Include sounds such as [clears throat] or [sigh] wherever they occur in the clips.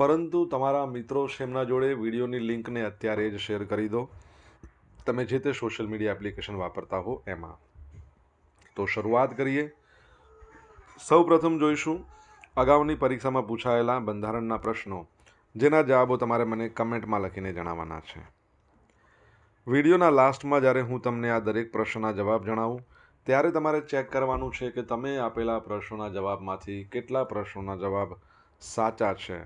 પરંતુ તમારા મિત્રો છે એમના જોડે વિડીયોની લિંકને અત્યારે જ શેર કરી દો. તમે જે તે સોશિયલ મીડિયા એપ્લિકેશન વાપરતા હો એમાં. તો શરૂઆત કરીએ. સૌ પ્રથમ જોઈશું અગાઉની પરીક્ષામાં પૂછાયેલા બંધારણના પ્રશ્નો, જેના જવાબો તમારે મને કમેન્ટમાં લખીને જણાવવાના છે. વિડીયોના લાસ્ટમાં જ્યારે હું તમને આ દરેક પ્રશ્નના જવાબ જણાવું, ત્યારે તમારે ચેક કરવાનું છે કે તમે આપેલા પ્રશ્નોના જવાબમાંથી કેટલા પ્રશ્નોના જવાબ સાચા છે.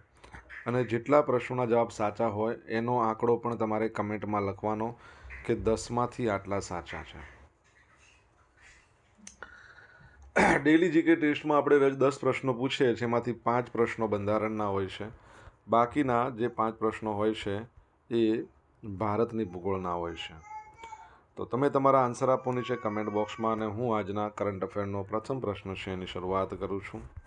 અને જેટલા પ્રશ્નોના જવાબ સાચા હોય, એનો આંકડો પણ તમારે કમેન્ટમાં લખવાનો કે દસમાંથી આટલા સાચા છે. ડેલી જીકે ટેસ્ટમાં આપણે રોજ દસ પ્રશ્નો પૂછીએ છીએ, એમાંથી પાંચ પ્રશ્નો બંધારણના હોય છે. બાકીના જે પાંચ પ્રશ્નો હોય છે, એ ભારતની ભૂગોળના હોય છે. તો તમે તમારા આન્સર આપવાની છે કમેન્ટ બોક્સમાં અને હું આજના કરંટ અફેરનો પ્રથમ પ્રશ્ન છે, એની શરૂઆત કરું છું.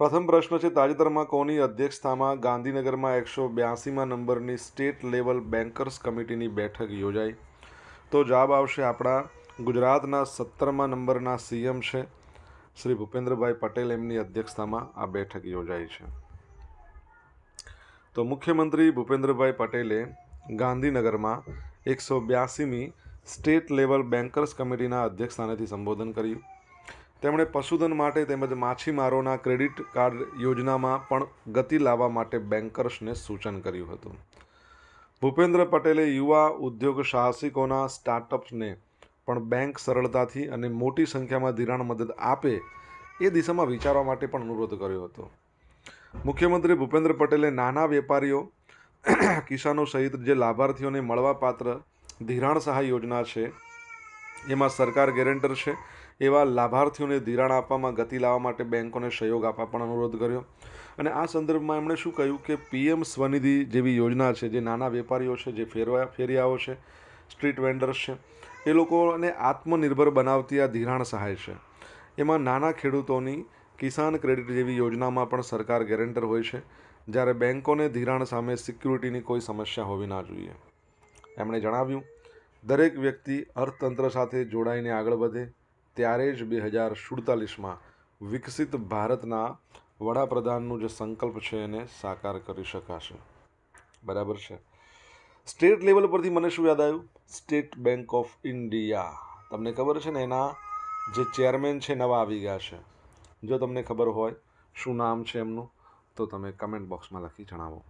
પ્રથમ પ્રશ્ન છે, તાજેતરમાં કોની અધ્યક્ષતામાં ગાંધીનગરમાં એકસો બ્યાસીમાં નંબરની સ્ટેટ લેવલ બેન્કર્સ કમિટીની બેઠક યોજાઈ? તો જવાબ આવશે આપણા ગુજરાતના સત્તરમાં નંબરના સીએમ છે. શ્રી ભૂપેન્દ્રભાઈ પટેલ એમની અધ્યક્ષતામાં આ બેઠક યોજાઈ છે. તો મુખ્યમંત્રી ભૂપેન્દ્રભાઈ પટેલે ગાંધીનગરમાં એકસો બ્યાસીમી સ્ટેટ લેવલ બેન્કર્સ કમિટીના અધ્યક્ષસ્થાનેથી સંબોધન કર્યું. તેમણે પશુધન માટે તેમજ માછીમારોના ક્રેડિટ કાર્ડ યોજનામાં પણ ગતિ લાવવા માટે બેન્કર્સને સૂચન કર્યું હતું. ભૂપેન્દ્ર પટેલે યુવા ઉદ્યોગ સાહસિકોના સ્ટાર્ટઅપ્સને પણ બેંક સરળતાથી અને મોટી સંખ્યામાં ધિરાણ મદદ આપે એ દિશામાં વિચારવા માટે પણ અનુરોધ કર્યો હતો. મુખ્યમંત્રી ભૂપેન્દ્ર પટેલે નાના વેપારીઓ, કિસાનો સહિત જે લાભાર્થીઓને મળવાપાત્ર ધિરાણ સહાય યોજના છે, એમાં સરકાર ગેરેન્ટર છે એવા લાભાર્થીઓને ધિરાણ આપવામાં, ગતિ લાવવા માટે બેંકોને સહયોગ આપવા પણ અનુરોધ કર્યો. અને આ સંદર્ભમાં એમણે શું કહ્યું કે પીએમ સ્વનિધિ જેવી યોજના છે, જે નાના વેપારીઓ છે, જે ફેરવા, ફેરિયાઓ છે, સ્ટ્રીટ વેન્ડર્સ છે, એ લોકોને આત્મનિર્ભર બનાવતી આ ધિરાણ સહાય છે. એમાં નાના ખેડૂતોની કિસાન ક્રેડિટ જેવી યોજનામાં પણ સરકાર ગેરેન્ટર હોય છે. જ્યારે બેંકોને ધિરાણ સામે સિક્યુરિટીની કોઈ સમસ્યા હોવી ના જોઈએ. એમણે જણાવ્યું, દરેક વ્યક્તિ અર્થતંત્ર સાથે જોડાઈને આગળ વધે ત્યારે જ બે હજાર સુડતાલીસમાં વિકસિત ભારતના વડાપ્રધાનનું જે સંકલ્પ છે એને સાકાર કરી શકાશે. બરાબર છે? સ્ટેટ લેવલ પરથી મને શું યાદ આવ્યું? State Bank of India. તમને ખબર છે ને એના જે ચેરમેન છે નવા આવી ગયા છે. જો તમને ખબર હોય શું નામ છે એમનું, તો તમે કમેન્ટ બોક્સમાં લખી જણાવો.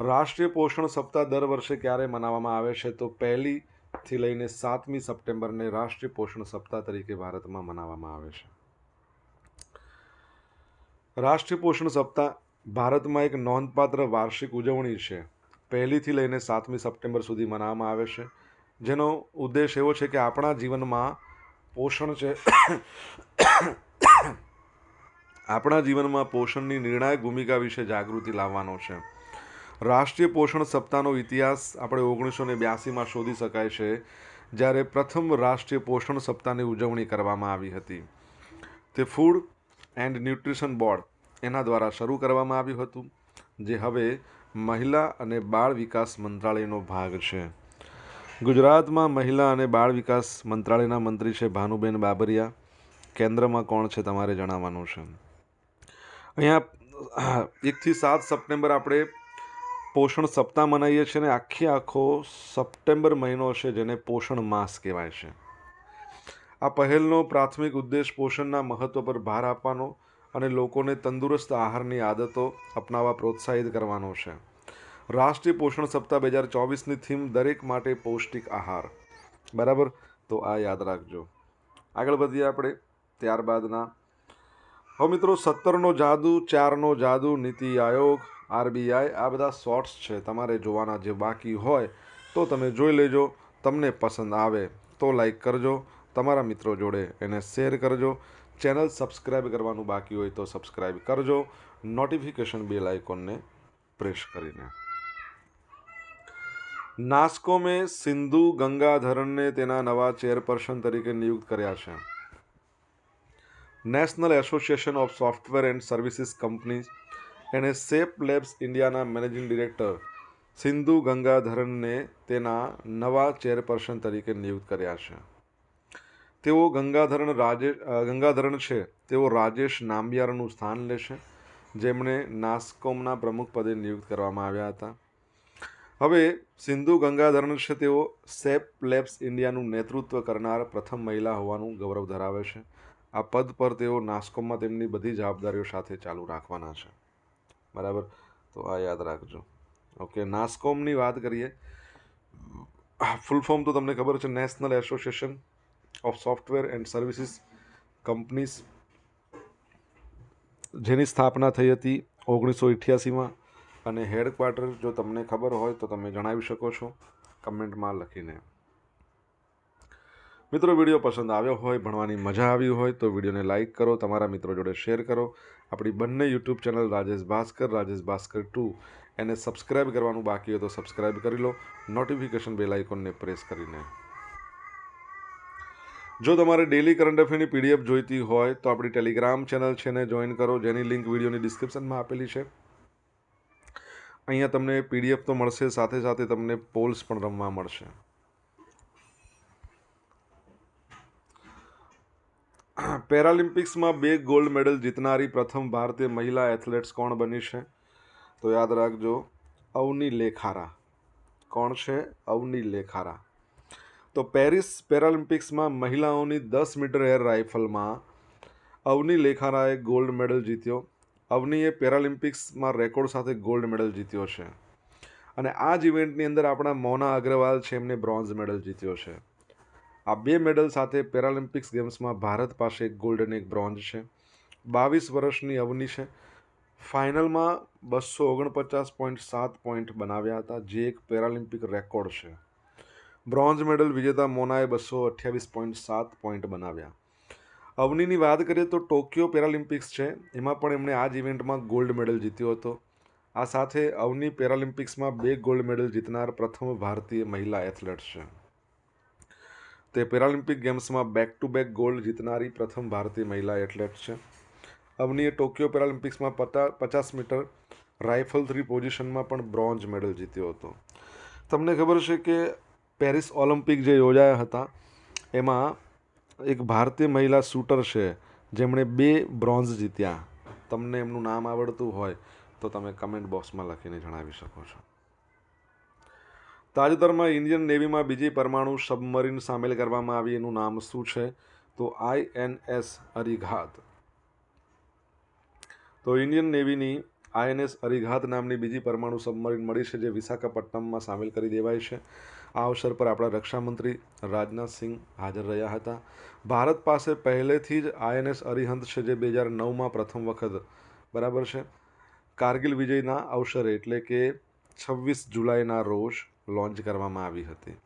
રાષ્ટ્રીય પોષણ સપ્તાહ દર વર્ષે ક્યારે મનાવવામાં આવે છે? તો પહેલીથી લઈને સાતમી સપ્ટેમ્બરને રાષ્ટ્રીય પોષણ સપ્તાહ તરીકે ભારતમાં મનાવવામાં આવે છે. રાષ્ટ્રીય પોષણ સપ્તાહ ભારતમાં એક નોંધપાત્ર વાર્ષિક ઉજવણી છે. પહેલીથી લઈને સાતમી સપ્ટેમ્બર સુધી મનાવવામાં આવે છે. જેનો ઉદ્દેશ એવો છે કે આપણા જીવનમાં પોષણ છે. આપણા જીવનમાં પોષણની નિર્ણાયક ભૂમિકા વિશે જાગૃતિ લાવવાનો છે. રાષ્ટ્રીય પોષણ સપ્તાહનો ઇતિહાસ આપણે ઓગણીસો ને બ્યાસીમાં શોધી શકાય છે, જ્યારે પ્રથમ રાષ્ટ્રીય પોષણ સપ્તાહની ઉજવણી કરવામાં આવી હતી. તે ફૂડ એન્ડ ન્યુટ્રિશન બોર્ડ એના દ્વારા શરૂ કરવામાં આવ્યું હતું, જે હવે મહિલા અને બાળ વિકાસ મંત્રાલયનો ભાગ છે. ગુજરાતમાં મહિલા અને બાળ વિકાસ મંત્રાલયના મંત્રી છે ભાનુબેન બાબરિયા. કેન્દ્રમાં કોણ છે તમારે જણાવવાનું છે? અહીંયા એકથી સાત સપ્ટેમ્બર આપણે પોષણ સપ્તાહ મનાવીએ છીએ અને આખી આખો સપ્ટેમ્બર મહિનો છે જેને પોષણ માસ કહેવાય છે. આ પહેલનો પ્રાથમિક ઉદ્દેશ પોષણના મહત્ત્વ પર ભાર આપવાનો અને લોકોને તંદુરસ્ત આહારની આદતો અપનાવવા પ્રોત્સાહિત કરવાનો છે. રાષ્ટ્રીય પોષણ સપ્તાહ બે હજાર ચોવીસની થીમ દરેક માટે પૌષ્ટિક આહાર. બરાબર? તો આ યાદ રાખજો. આગળ વધીએ આપણે. ત્યારબાદના. હવે મિત્રો, સત્તરનો જાદુ, ચારનો જાદુ નીતિ આયોગ આરબીઆઈ, આ બધા શોર્ટ્સ છે, તમારે જોવાના જે બાકી હોય તો તમે જોઈ લેજો, તમને પસંદ આવે તો લાઈક કરજો, તમારા મિત્રો જોડે એને શેર કરજો, ચેનલ સબસ્ક્રાઈબ કરવાનું બાકી હોય તો સબસ્ક્રાઈબ કરજો, નોટિફિકેશન બેલ આઇકોનને પ્રેસ કરીને. નાસ્કોમે સિંધુ ગંગાધરનને તેના નવા ચેરપર્સન તરીકે નિયુક્ત કર્યા છે. National association of software and services companies એણે સેપ લેબ્સ ઇન્ડિયાના મેનેજિંગ ડિરેક્ટર સિંધુ ગંગાધરનને તેના નવા ચેરપર્સન તરીકે નિયુક્ત કર્યા છે. તેઓ ગંગાધરણ રાજેશ ગંગાધરણ છે. તેઓ રાજેશ નાંબિયારનું સ્થાન લેશે જેમણે નાસ્કોમના પ્રમુખ પદે નિયુક્ત કરવામાં આવ્યા હતા. હવે સિંધુ ગંગાધરણ છે તેઓ સેપ લેબ્સ ઇન્ડિયાનું નેતૃત્વ કરનાર પ્રથમ મહિલા હોવાનું ગૌરવ ધરાવે છે. આ પદ પર તેઓ નાસ્કોમમાં તેમની બધી જવાબદારીઓ સાથે ચાલુ રાખવાના છે. બરાબર? તો આ યાદ રાખજો. ઓકે નાસ્કોમની વાત કરીએ. ફૂલ ફોર્મ તો તમને ખબર છે National Association of Software and Services Companies જેની સ્થાપના થઈ હતી ઓગણીસો અઠ્યાસીમાં. અને હેડક્વાર્ટર જો તમને ખબર હોય તો તમે જણાવી શકો છો કમેન્ટમાં લખીને. મિત્રો, વીડિયો પસંદ આવ્યો હોય, ભણવાની મજા આવી હોય, તો વિડીયોને લાઇક કરો, તમારા મિત્રો જોડે શેર કરો. આપણી બંને YouTube channel Rajesh Bhaskar Rajesh Bhaskar two. એને સબસ્ક્રાઇબ કરવાનું બાકી હોય તો સબસ્ક્રાઇબ કરી લો. નોટિફિકેશન બેલ આઇકોનને પ્રેસ કરીને. જો તમારે ડેલી કરંટ અફેરની પીડીએફ જોઈતી હોય, તો આપણી ટેલિગ્રામ ચેનલ છે ને જોઈન કરો. જેની લિંક વિડીયોની ડિસ્ક્રિપ્શનમાં આપેલી છે. અહીંયા તમને પીડીએફ તો મળશે, સાથે સાથે તમને પોલ્સ પણ રમવા મળશે. [clears throat] પેરાલિમ્પિક્સમાં બે ગોલ્ડ મેડલ જીતનારી પ્રથમ ભારતીય મહિલા એથ્લેટ્સ કોણ બની છે? તો યાદ રાખજો, અવની લેખારા. કોણ છે? અવની લેખારા. તો પેરિસ પેરાલિમ્પિક્સમાં મહિલાઓની દસ મીટર એર રાઇફલમાં અવની લેખારાએ ગોલ્ડ મેડલ જીત્યો. અવનીએ પેરાલિમ્પિક્સમાં રેકોર્ડ સાથે ગોલ્ડ મેડલ જીત્યો છે. અને આ જ ઇવેન્ટની અંદર આપણા મોના અગ્રવાલ છે, એમને બ્રોન્ઝ મેડલ જીત્યો છે. આ બે મેડલ સાથે પેરાલિમ્પિક્સ ગેમ્સમાં ભારત પાસે એક ગોલ્ડ અને એક બ્રોન્ઝ છે. બાવીસ વર્ષની અવની છે. ફાઇનલમાં બસો ઓગણપચાસ પોઈન્ટ સાત પોઈન્ટ બનાવ્યા હતા, જે એક પેરાલિમ્પિક રેકોર્ડ છે. બ્રોન્ઝ મેડલ વિજેતા મોનાએ બસો અઠ્યાવીસ પોઈન્ટ સાત પોઈન્ટ બનાવ્યા. અવનીની વાત કરીએ તો ટોક્યો પેરાલિમ્પિક્સ છે. એમાં પણ એમણે આ જ ઇવેન્ટમાં ગોલ્ડ મેડલ જીત્યો હતો. આ સાથે અવની પેરાલિમ્પિક્સમાં બે ગોલ્ડ મેડલ જીતનાર પ્રથમ ભારતીય મહિલા એથ્લેટ છે. તે પેરાલિમ્પિક ગેમ્સમાં બેક ટુ બેક ગોલ્ડ જીતનારી પ્રથમ ભારતીય મહિલા એથ્લેટ છે. અવનીએ ટોક્યો પેરાલિમ્પિક્સમાં પતા પચાસ મીટર રાઇફલ થ્રી પોઝિશનમાં પણ બ્રોન્ઝ મેડલ જીત્યો હતો. તમને ખબર છે કે પેરિસ ઓલિમ્પિક જે યોજાયા હતા, એમાં એક ભારતીય મહિલા શૂટર છે, જેમણે બે બ્રોન્ઝ જીત્યા. તમને એમનું નામ આવડતું હોય તો તમે કમેન્ટ બોક્સમાં લખીને જણાવી શકો છો. તાજેતરમાં ઇન્ડિયન નેવીમાં બીજી પરમાણુ સબમરીન સામેલ કરવામાં આવી એનું નામ શું છે? તો આઈએનએસ અરિઘાત. તો ઇન્ડિયન નેવીની આઈએનએસ અરિઘાત નામની બીજી પરમાણુ સબમરીન મળી છે જે વિશાખાપટ્ટનમમાં સામેલ કરી દેવાય છે. આ અવસર પર આપણા રક્ષામંત્રી રાજનાથસિંહ હાજર રહ્યા હતા. ભારત પાસે પહેલેથી જ આઈએનએસ અરિહંત છે જે બે હજાર નવમાં પ્રથમ વખત બરાબર છે. કારગિલ વિજયના અવસરે એટલે કે છવ્વીસ જુલાઈના રોજ લોન્ચ કરવામાં આવી હતી.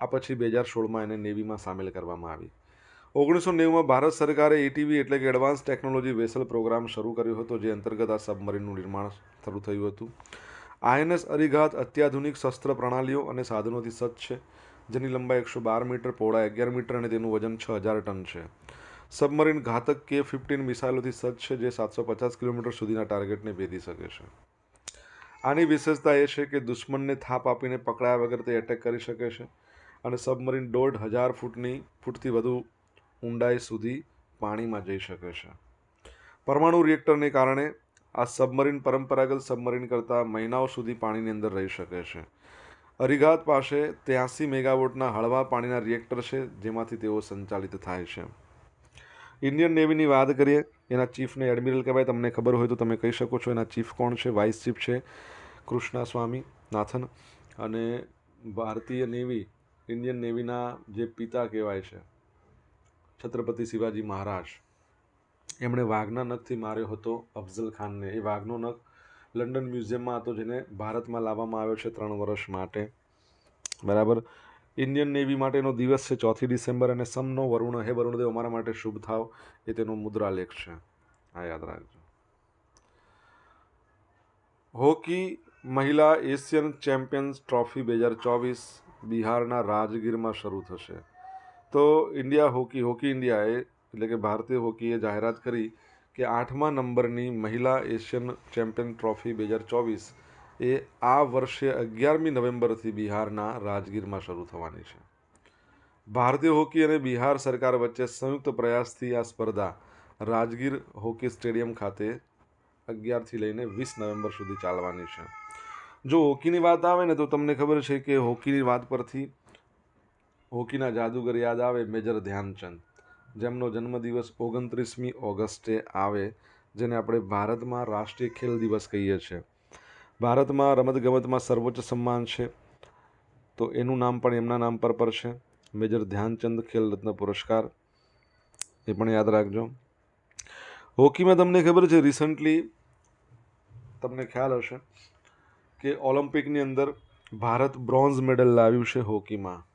આ પછી બે હજાર સોળમાં એને નેવીમાં સામેલ કરવામાં આવી. ઓગણીસો નેવુંમાં ભારત સરકારે એટીવી એટલે કે એડવાન્સ ટેકનોલોજી વેસલ પ્રોગ્રામ શરૂ કર્યો હતો, જે અંતર્ગત આ સબમરીનનું નિર્માણ શરૂ થયું હતું. આઈએનએસ અરિઘાત અત્યાધુનિક શસ્ત્ર પ્રણાલીઓ અને સાધનોથી સજ્જ છે, જેની લંબાઈ એકસો બાર મીટર, પહોળાઈ અગિયાર મીટર અને તેનું વજન છ હજાર ટન છે. સબમરીન ઘાતક કે ફિફ્ટીન મિસાઇલોથી સજ્જ છે, જે સાતસો પચાસ કિલોમીટર સુધીના ટાર્ગેટને ભેદી શકે છે. આની વિશેષતા એ છે કે દુશ્મનને થાપ આપીને પકડાયા વગર તે એટેક કરી શકે છે અને સબમરીન દોઢ હજાર ફૂટની, ફૂટથી વધુ ઊંડાઈ સુધી પાણીમાં જઈ શકે છે. પરમાણુ રિએક્ટરને કારણે આ સબમરીન પરંપરાગત સબમરીન કરતાં મહિનાઓ સુધી પાણીની અંદર રહી શકે છે. અરિઘાત પાસે ત્યાંસી મેગાવોટના હળવા પાણીના રિએક્ટર છે જેમાંથી તેઓ સંચાલિત થાય છે. ઇન્ડિયન નેવીની વાત કરીએ, એના ચીફને એડમિરલ કહેવાય. તમને ખબર હોય તો તમે કહી શકો છો એના ચીફ કોણ છે, વાઇસ ચીફ છે કૃષ્ણા સ્વામી નાથન. અને ભારતીય નેવી, ઇન્ડિયન નેવીના જે પિતા કહેવાય છે, છત્રપતિ શિવાજી મહારાજ, એમણે વાઘના નખથી માર્યો હતો અફઝલ ખાનને. એ વાઘનો નખ લંડન મ્યુઝિયમમાં હતો, જેને ભારતમાં લાવવામાં આવ્યો છે ત્રણ વર્ષ માટે. બરાબર? ઇન્ડિયન નેવી માટેનો દિવસ છે. ચોથી ડિસેમ્બર અને સમનો વરુણ હે. વરુણદેવ, અમારા માટે શુભ થાવ. એ તેનો મુદ્રાલેખ છે. આ યાદ રાખજો. હોકી મહિલા એશિયન ચેમ્પિયન્સ ટ્રોફી બે હજાર ચોવીસ બિહારના રાજગીરમાં શરૂ થશે. તો ઇન્ડિયા હોકી હોકી ઇન્ડિયાએ એટલે કે ભારતીય હોકીએ જાહેરાત કરી કે આઠમા નંબરની મહિલા એશિયન ચેમ્પિયન ટ્રોફી બે હજાર ચોવીસ એ આ વર્ષે અગિયારમી નવેમ્બરથી બિહારના રાજગીરમાં શરૂ થવાની છે. ભારતીય હોકી અને બિહાર સરકાર વચ્ચે સંયુક્ત પ્રયાસથી આ સ્પર્ધા રાજગીર હોકી સ્ટેડિયમ ખાતે અગિયારથી લઈને વીસ નવેમ્બર સુધી ચાલવાની છે. જો હોકીની વાત આવે ને તો તમને ખબર છે કે હોકીની વાત પરથી હોકીના જાદુગર યાદ આવે મેજર ધ્યાનચંદ, જેમનો જન્મદિવસ ઓગણત્રીસમી ઓગસ્ટે આવે, જેને આપણે ભારતમાં રાષ્ટ્રીય ખેલ દિવસ કહીએ છીએ. ભારતમાં રમતગમતમાં સર્વોચ્ચ સન્માન છે. તો એનું નામ પણ એમના નામ પર પર છે. મેજર ધ્યાનચંદ ખેલ રત્ન પુરસ્કાર. એ પણ યાદ રાખજો. હોકીમાં તમને ખબર છે રિસન્ટલી તમને ખ્યાલ હશે કે ઓલિમ્પિકની અંદર ભારત બ્રોન્ઝ મેડલ લાવ્યું છે હોકીમાં.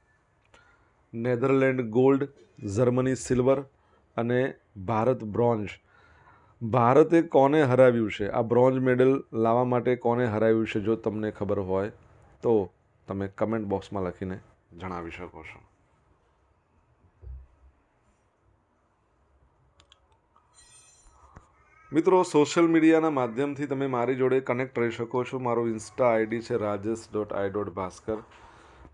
નેધરલેન્ડ ગોલ્ડ, જર્મની સિલ્વર અને ભારત બ્રોન્ઝ. ભારતે કોને હરાવ્યું છે? આ બ્રોન્ઝ મેડલ લાવવા માટે કોને હરાવ્યું છે જો તમને ખબર હોય, તો તમે કમેન્ટ બોક્સમાં લખીને જણાવી શકો છો. મિત્રો સોશિયલ મીડિયાના માધ્યમથી તમે મારી જોડે કનેક્ટ રહી શકો છો. મારું ઇન્સ્ટા આઈડી છે Rajesh dot I dot Bhaskar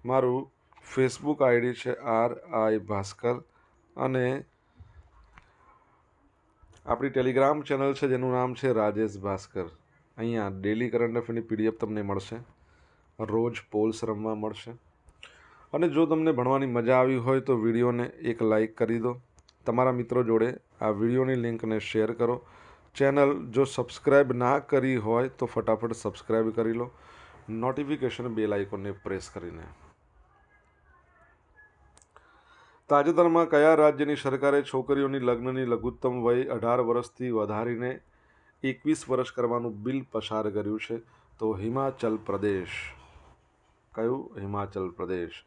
મારું ફેસબુક આઈડી છે આર આઈ ભાસ્કર. અને આપણી ટેલિગ્રામ ચેનલ છે, જેનું નામ છે રાજેશ ભાસ્કર. અહીંયા ડેલી કરંટ અફેરની પીડીએફ તમને મળશે. રોજ પોલ્સ રમવા મળશે. અને જો તમને ભણવાની મજા આવી હોય તો વિડીયોને એક લાઈક કરી દો. તમારા મિત્રો જોડે આ વિડીયોની લિંકને શેર કરો. ચેનલ જો સબસ્ક્રાઈબ ના કરી હોય તો ફટાફટ સબસ્ક્રાઈબ કરી લો. નોટિફિકેશન બેલ આઇકોનને પ્રેસ કરીને. તાજેતરમાં કયા રાજ્યની સરકારે છોકરીઓની લગ્નની લઘુત્તમ વય અઢાર વર્ષથી વધારીને એકવીસ વર્ષ કરવાનું બિલ પસાર કર્યું છે? તો હિમાચલ પ્રદેશ. કયું? હિમાચલ પ્રદેશ.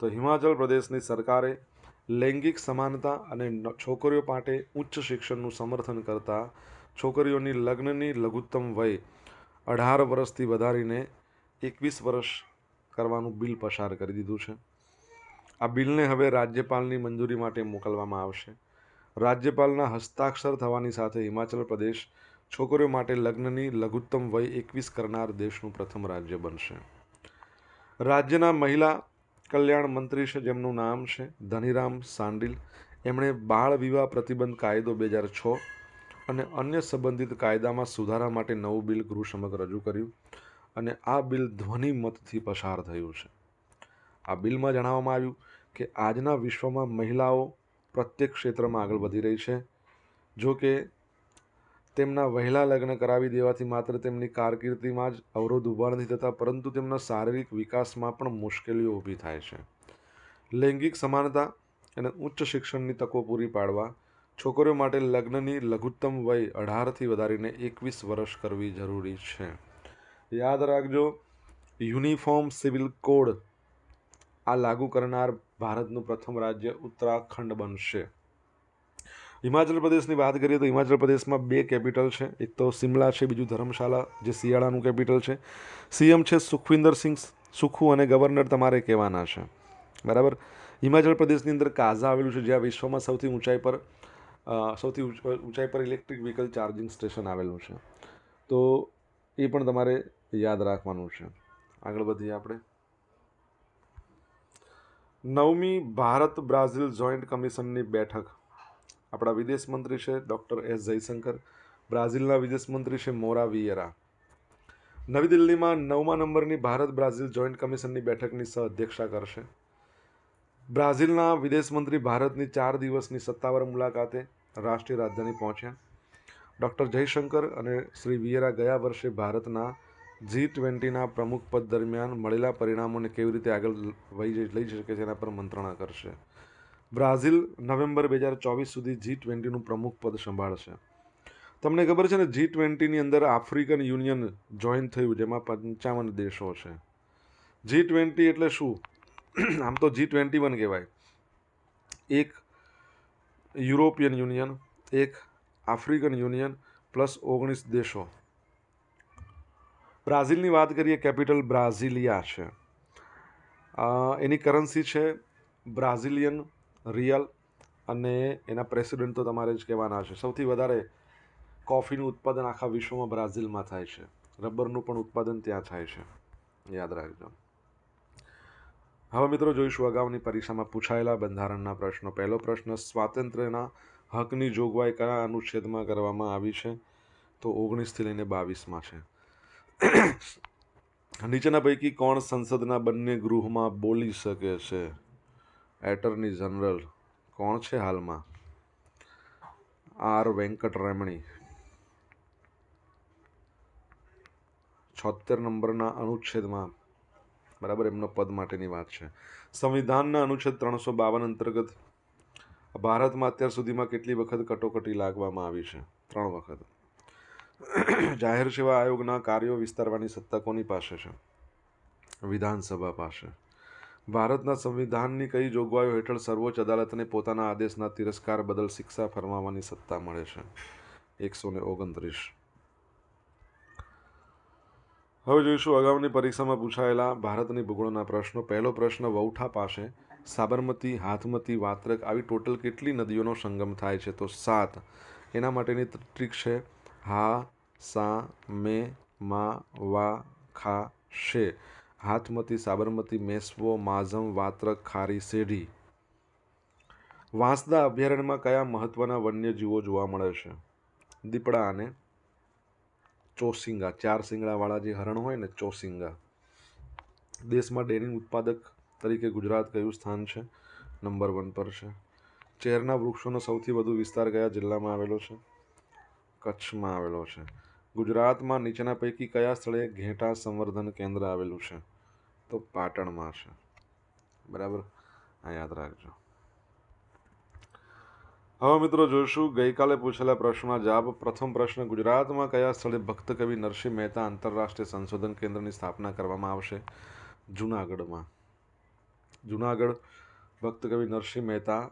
તો હિમાચલ પ્રદેશની સરકારે લૈંગિક સમાનતા અને છોકરીઓ માટે ઉચ્ચ શિક્ષણનું સમર્થન કરતા છોકરીઓની લગ્નની લઘુત્તમ વય અઢાર વર્ષથી વધારીને એકવીસ વર્ષ કરવાનું બિલ પસાર કરી દીધું છે. આ બિલને હવે રાજ્યપાલની મંજૂરી માટે મોકલવામાં આવશે. રાજ્યપાલના હસ્તાક્ષર થવાની સાથે હિમાચલ પ્રદેશ છોકરીઓ માટે લગ્નની લઘુત્તમ વય એકવીસ કરનાર દેશનું પ્રથમ રાજ્ય બનશે. રાજ્યના મહિલા કલ્યાણ મંત્રી છે, જેમનું નામ છે ધનીરામ સાંડિલ. એમણે બાળ વિવાહ પ્રતિબંધ કાયદો બે હજાર છ અને અન્ય સંબંધિત કાયદામાં સુધારા માટે નવું બિલ ગૃહ સમગ્ર રજૂ કર્યું અને આ બિલ ધ્વનિ મતથી પસાર થયું છે. આ બિલમાં જણાવવામાં આવ્યું કે આજના વિશ્વમાં મહિલાઓ પ્રત્યેક ક્ષેત્રમાં આગળ વધી રહી છે. જો કે તેમના વહેલા લગ્ન કરાવી દેવાથી માત્ર તેમની કારકિર્દીમાં જ અવરોધ ઊભા નથી થતા, પરંતુ તેમના શારીરિક વિકાસમાં પણ મુશ્કેલીઓ ઊભી થાય છે. લૈંગિક સમાનતા અને ઉચ્ચ શિક્ષણની તકો પૂરી પાડવા, છોકરીઓ માટે લગ્નની લઘુત્તમ વય અઢારથી વધારીને એકવીસ વર્ષ કરવી જરૂરી છે. યાદ રાખજો, યુનિફોર્મ સિવિલ કોડ આ લાગુ કરનાર ભારતનું પ્રથમ રાજ્ય ઉત્તરાખંડ બનશે. હિમાચલ પ્રદેશની વાત કરીએ તો હિમાચલ પ્રદેશમાં બે કેપિટલ છે. એક તો શિમલા છે, બીજું ધર્મશાલા જે શિયાળાનું કેપિટલ છે. સીએમ છે સુખવિન્દર સિંહ સુખુ અને ગવર્નર તમારે કહેવાના છે. બરાબર? હિમાચલ પ્રદેશની અંદર કાઝા આવેલું છે, જ્યાં વિશ્વમાં સૌથી ઊંચાઈ પર સૌથી ઊંચાઈ પર ઇલેક્ટ્રિક વ્હીકલ ચાર્જિંગ સ્ટેશન આવેલું છે. તો એ પણ તમારે યાદ રાખવાનું છે. આગળ વધીએ આપણે. નવમી ભારત બ્રાઝિલ જોઈન્ટ કમિશનની બેઠક. આપણા વિદેશ મંત્રી છે ડૉક્ટર એસ જયશંકર, બ્રાઝિલના વિદેશ મંત્રી છે મોરા વિયેરા. નવી દિલ્હીમાં નવમા નંબરની ભારત બ્રાઝિલ જોઈન્ટ કમિશનની બેઠકની સહ અધ્યક્ષા કરશે. બ્રાઝિલના વિદેશ મંત્રી ભારતની ચાર દિવસની સત્તાવાર મુલાકાતે રાષ્ટ્રીય રાજધાની પહોંચ્યા. ડૉક્ટર જયશંકર અને શ્રી વિયેરા ગયા વર્ષે ભારતના જી ટ્વેન્ટીના પ્રમુખ પદ દરમિયાન મળેલા પરિણામોને કેવી રીતે આગળ વહી લઈ શકે છે એના પર મંત્રણા કરશે. બ્રાઝિલ નવેમ્બર બે હજાર ચોવીસ સુધી જી ટ્વેન્ટીનું પ્રમુખ પદ સંભાળશે. તમને ખબર છે ને જી ટ્વેન્ટીની અંદર આફ્રિકન યુનિયન જોઈન થયું, જેમાં પંચાવન દેશો છે. જી ટ્વેન્ટી એટલે શું? આમ તો જી ટ્વેન્ટી વન કહેવાય. એક યુરોપિયન યુનિયન, એક આફ્રિકન યુનિયન, પ્લસ ઓગણીસ દેશો. બ્રાઝિલની વાત કરીએ, કેપિટલ બ્રાઝિલિયા છે. એની કરન્સી છે બ્રાઝિલિયન રિયલ અને એના પ્રેસિડેન્ટ તો તમારે જ કહેવાના છે. સૌથી વધારે કોફીનું ઉત્પાદન આખા વિશ્વમાં બ્રાઝિલમાં થાય છે. રબરનું પણ ઉત્પાદન ત્યાં થાય છે. યાદ રાખજો. હવે મિત્રો જોઈશું અગાઉની પરીક્ષામાં પૂછાયેલા બંધારણના પ્રશ્નો. પહેલો પ્રશ્ન, સ્વાતંત્ર્યના હકની જોગવાઈ કયા અનુચ્છેદમાં કરવામાં આવી છે? તો ઓગણીસથી લઈને બાવીસમાં છે. [clears throat] નીચેના પૈકી કોણ સંસદના બંને ગૃહમાં બોલી શકે છે? એટર્ની જનરલ કોણ છે હાલમાં? આર વેંકટરમણી. છોતેર નંબરના અનુચ્છેદમાં. બરાબર, એમનો પદ માટેની વાત છે. સંવિધાનના અનુચ્છેદ ત્રણસો બાવન અંતર્ગત ભારતમાં અત્યાર સુધીમાં કેટલી વખત કટોકટી લાગવામાં આવી છે? ત્રણ વખત. જાહેર સેવા આયોગના કાર્યો વિસ્તારવાની સત્તા કોની પાસે છે? વિધાનસભા પાસે. ભારતના સંવિધાનની કઈ જોગવાઈઓ હેઠળ સર્વોચ્ચ અદાલતને પોતાના આદેશના તિરસ્કાર બદલ શિક્ષા ફરમાવવાની સત્તા મળે છે? એકસો ને ઓગણત્રીસ. હવે જોઈશું અગાઉની પરીક્ષામાં પૂછાયેલા ભારતની ભૂગોળના પ્રશ્નો. પહેલો પ્રશ્ન, વૌઠા પાસે સાબરમતી, હાથમતી, વાત્રક આવી ટોટલ કેટલી નદીઓનો સંગમ થાય છે? તો સાત. એના માટેની ટ્રીક છે હા સા મે મા વા ખા શે હાથમતી, સાબરમતી, મેસવો, માઝમ, વાત્રક, ખારી સેઢી વાંસદા અભયારણ્યમાં કયા મહત્વના વન્યજીવો જોવા મળે છે? દીપડા અને ચોસિંગા. ચાર શિંગડાવાળા જે હરણ હોય ને, ચોસિંગા. દેશમાં ડેરી ઉત્પાદક તરીકે ગુજરાત કયું સ્થાન છે? નંબર વન પર છે. ચેરના વૃક્ષોનો સૌથી વધુ વિસ્તાર કયા જિલ્લામાં આવેલો છે? કચ્છમાં આવેલો છે. ગુજરાતમાં નીચેના પૈકી કયા સ્થળે ઘેટા સંવર્ધન કેન્દ્ર આવેલું છે? તો પાટણમાં છે. બરાબર? આ યાદ રાખજો. હવે મિત્રો જોઈશું, ગઈકાલે પૂછેલા પ્રશ્નના જવાબ. પ્રથમ પ્રશ્ન, ગુજરાતમાં કયા સ્થળે ભક્ત કવિ નરસિંહ મહેતા આંતરરાષ્ટ્રીય સંશોધન કેન્દ્રની સ્થાપના કરવામાં આવશે? જુનાગઢમાં. જુનાગઢ ભક્ત કવિ નરસિંહ મહેતા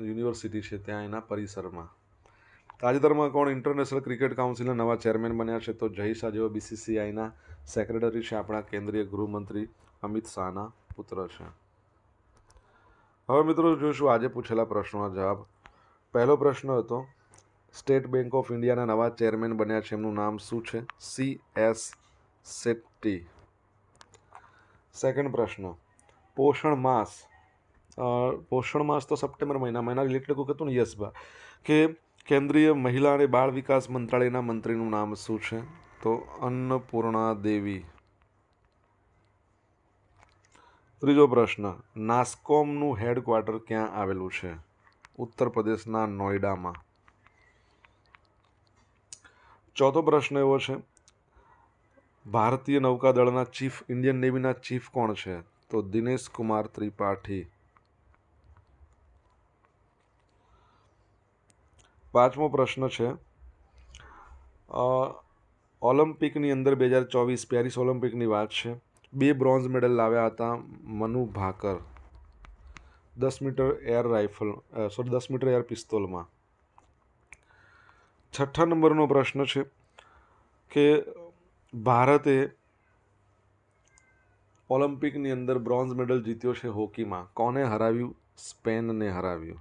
યુનિવર્સિટી છે, ત્યાં એના પરિસરમાં. તાજેતરમાં કોણ ઇન્ટરનેશનલ ક્રિકેટ કાઉન્સિલના નવા ચેરમેન બન્યા છે? તો જય શાહ જેઓ બીસીસીઆઈના સેક્રેટરી છે આપણા કેન્દ્રીય ગૃહમંત્રી અમિત શાહના પુત્ર છે. હવે મિત્રો જોઈશું આજે પૂછેલા પ્રશ્નોના જવાબ. પહેલો પ્રશ્ન હતો, સ્ટેટ બેંક ઓફ ઇન્ડિયાના નવા ચેરમેન બન્યા છે, એમનું નામ શું છે? સી એસ શેટ્ટી સેકન્ડ પ્રશ્ન, પોષણ માસ પોષણ માસ તો સપ્ટેમ્બર મહિનામાં, એના રિલેટેડ કોઈ હતું ને યસ બા કે કેન્દ્રીય મહિલા અને બાળ વિકાસ મંત્રાલયના મંત્રીનું નામ શું છે? તો અન્નપૂર્ણા દેવી. ત્રીજો પ્રશ્ન, નાસ્કોમનું હેડક્વાર્ટર ક્યાં આવેલું છે? ઉત્તર પ્રદેશના નોઈડામાં. ચોથો પ્રશ્ન એવો છે, ભારતીય નૌકાદળના ચીફ, ઇન્ડિયન નેવીના ચીફ કોણ છે? તો દિનેશ કુમાર ત્રિપાઠી. પાંચમો પ્રશ્ન છે. ઓલિમ્પિકની અંદર બે હજાર ચોવીસ પેરિસ ઓલિમ્પિકની વાત છે. બે બ્રોન્ઝ મેડલ લાવ્યા હતા મનુ ભાકર. દસ મીટર એર રાઇફલ સોરી, દસ મીટર એર પિસ્તોલમાં. છઠ્ઠા નંબરનો પ્રશ્ન છે કે ભારતે ઓલિમ્પિકની અંદર બ્રોન્ઝ મેડલ જીત્યો છે હોકીમાં. કોને હરાવ્યું? સ્પેનને હરાવ્યું.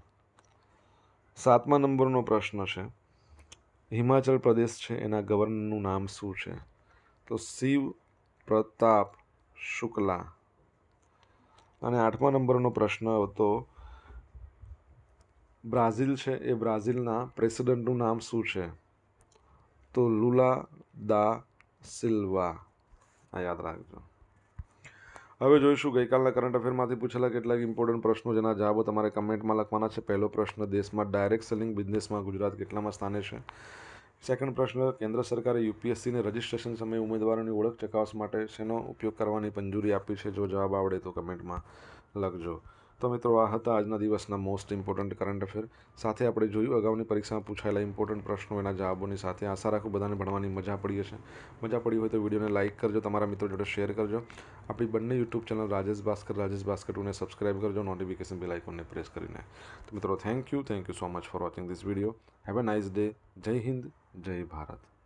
સાતમા નંબરનો પ્રશ્ન છે. હિમાચલ પ્રદેશ છે, એના ગવર્નરનું નામ શું છે? તો શિવ પ્રતાપ શુક્લા. અને આઠમા નંબરનો પ્રશ્ન હતો, બ્રાઝિલ છે, એ બ્રાઝિલના પ્રેસિડેન્ટનું નામ શું છે? તો લુલા દા સિલ્વા. આ યાદ રાખજો. હવે જોઈશું, ગઈકાલના કરંટ અફેરમાંથી પૂછેલા કેટલાક ઇમ્પોર્ટન્ટ પ્રશ્નો જેના જવાબો તમારે કમેન્ટમાં લખવાના છે. પહેલો પ્રશ્ન, દેશમાં ડાયરેક્ટ સેલિંગ બિઝનેસમાં ગુજરાત કેટલામાં સ્થાને છે? સેકન્ડ પ્રશ્ન, કેન્દ્ર સરકારે યુપીએસસીને રજિસ્ટ્રેશન સમયે ઉમેદવારોની ઓળખ ચકાસ માટે શેનો ઉપયોગ કરવાની મંજૂરી આપી છે? જો જવાબ આવડે તો કમેન્ટમાં લખજો. તો મિત્રો આ હતા આજના દિવસના મોસ્ટ ઇમ્પોર્ટન્ટ કરંટ અફેર સાથે આપણે જોયું, અગાઉની પરીક્ષામાં પૂછાયેલા ઇમ્પોર્ટન્ટ પ્રશ્નો, એના જવાબોની સાથે આશા રાખું બધાને ભણવાની મજા પડી હશે. મજા પડી હોય તો વિડીયોને લાઇક કરજો, તમારા મિત્રો જોડે શેર કરજો. આપણી બંને યુટ્યુબ ચેનલ રાજેશ ભાસ્કર રાજેશ ભાસ્કર ટુને સબસ્ક્રાઇબ કરજો નોટિફિકેશન બેલ આઇકોનને પ્રેસ કરીને. તો મિત્રો thank you thank you so much for watching this video have a nice day Jai Hind, Jai Bharat.